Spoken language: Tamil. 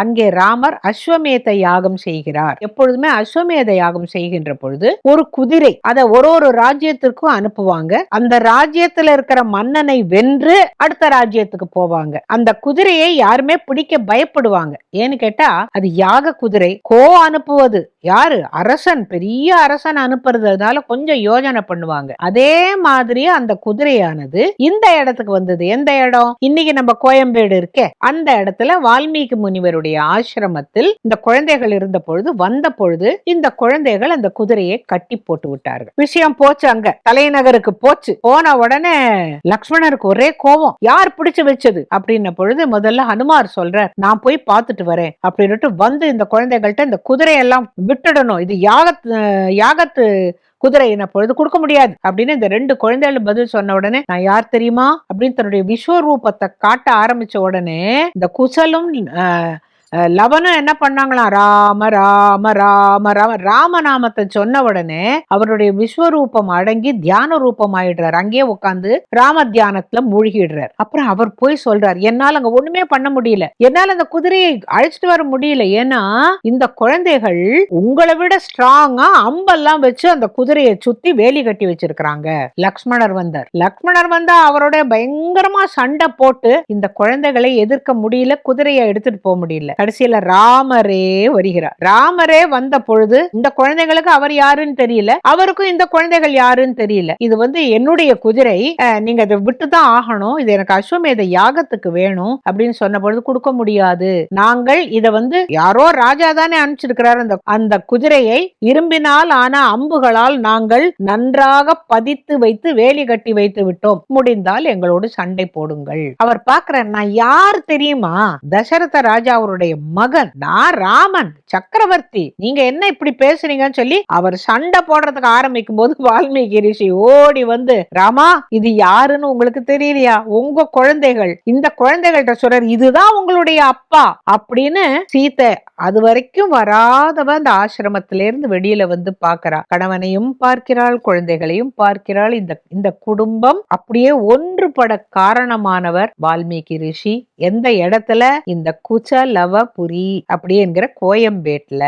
அங்கே ராமர் அஸ்வமேத யாகம் செய்கிறார். எப்பொழுதுமே அஸ்வமேத யாகம் செய்கின்ற பொழுது ஒரு குதிரை அதை ஒரு ஒரு ராஜ்யத்திற்கும் அனுப்புவாங்க. அந்த ராஜ்யத்துல இருக்கிற மன்னனை வென்று அடுத்த ராஜ்யத்துக்கு போவாங்க. அந்த குதிரையை யாருமே பிடிக்க பயப்படுவாங்க. ஏன்னு கேட்டா அது யாக குதிரை. கோ அனுப்புவது. யாரு? அரசன். பெரிய அரசன் அனுப்புறதுனால கொஞ்சம் யோஜனை பண்ணுவாங்க. அதே மாதிரி அந்த குதிரையானது இந்த இடத்துக்கு வந்தது. எந்த இடம்? இன்னைக்கு நம்ம கோயம்பேடு இருக்கே. அந்த இடத்துல வால்மீகி முனிவருடைய ஆசிரமத்தில் இந்த குழந்தைகள் இருந்த பொழுது வந்த பொழுது இந்த குழந்தைகள் அந்த குதிரையை கட்டி போட்டு விட்டார்கள். விஷயம் போச்சு அங்க. தலைநகருக்கு போச்சு. போன உடனே லக்ஷ்மணருக்கு ஒரே கோபம். யார் பிடிச்சு வச்சது? அப்படின்ன பொழுது முதல்ல ஹனுமார் சொல்ற நான் போய் பார்த்துட்டு வரேன். அப்படின்னுட்டு வந்து இந்த குழந்தைகள்ட்ட இந்த குதிரையெல்லாம் விட்டுடணும். இது யாகத்து யாகத்து குதிரை என்ன பொழுது கொடுக்க முடியாது. அப்படின்னு இந்த ரெண்டு குழந்தைகளும் பதில் சொன்ன உடனே நான் யார் தெரியுமா? அப்படின்னு தன்னுடைய விஸ்வரூபத்தை காட்ட ஆரம்பிச்ச உடனே இந்த குசலும் ஆஹ் லவனும் என்ன பண்ணாங்களாம்? ராம ராம ராம ராம ராமநாமத்தை சொன்ன உடனே அவருடைய விஸ்வரூபம் அடங்கி தியான ரூபம் ஆயிடுறார். அங்கேயே உட்காந்து ராம தியானத்துல மூழ்கிடுறார். அப்புறம் அவர் போய் சொல்றார் என்னால் அங்க ஒண்ணுமே பண்ண முடியல. என்னால் அந்த குதிரையை அழைச்சிட்டு வர முடியல. ஏன்னா இந்த குழந்தைகள் உங்களை விட ஸ்ட்ராங்கா அம்பெல்லாம் வச்சு அந்த குதிரையை சுத்தி வேலி கட்டி வச்சிருக்கிறாங்க. லக்ஷ்மணர் வந்தார். லக்ஷ்மணர் வந்தா அவரோட பயங்கரமா சண்டை போட்டு இந்த குழந்தைகளை எதிர்க்க முடியல குதிரையை எடுத்துட்டு போக முடியல. கடைசியில ராமரே வருகிறார். ராமரே வந்த பொழுது இந்த குழந்தைகளுக்கு அவர் யாருன்னு தெரியல. அவருக்கும் இந்த குழந்தைகள் யாருன்னு தெரியல. இது வந்து என்னுடைய குதிரை அஹ், நீங்க இதை விட்டுதான் ஆகணும். இது எனக்கு அஸ்வமேத யாகத்துக்கு வேணும் அப்படின்னு சொன்ன பொழுது கொடுக்க முடியாது. நாங்கள் இதை வந்து யாரோ ராஜா தானே அனுப்பிச்சிருக்கிறார். அந்த அந்த குதிரையை இரும்பினால் ஆன அம்புகளால் நாங்கள் நன்றாக பதித்து வைத்து வேலி கட்டி வைத்து விட்டோம். முடிந்தால் எங்களோடு சண்டை போடுங்கள். அவர் பாக்குற நான் யார் தெரியுமா? தசரத ராஜா உங்களுடைய மகன் நான் ராமன் சக்கரவர்த்தி. நீங்க என்ன இப்படி பேசுறீங்கன்னு சொல்லி அவர் சண்டை போடுறதுக்கு ஆரம்பிக்கும் போது வால்மீகி ரிஷி ஓடி வந்து ராமா இது யாருன்னு உங்களுக்கு தெரியலையா? உங்க குழந்தைகள். இந்த குழந்தைகள்கிட்ட சொல்றாரு இதுதான் உங்களுடைய அப்பா. அப்படின்னு சீத்தை அது வரைக்கும் வராதவ அந்த ஆசிரமத்திலிருந்து வெளியில வந்து பாக்குறா கணவனையும் பார்க்கிறாள் குழந்தைகளையும் பார்க்கிறாள். இந்த இந்த குடும்பம் அப்படியே ஒன்றுபட காரணமானவர் வால்மீகி ரிஷி எந்த இடத்துல? இந்த குச்ச லவ அப்படி என்கிற கோயம்பேட்ல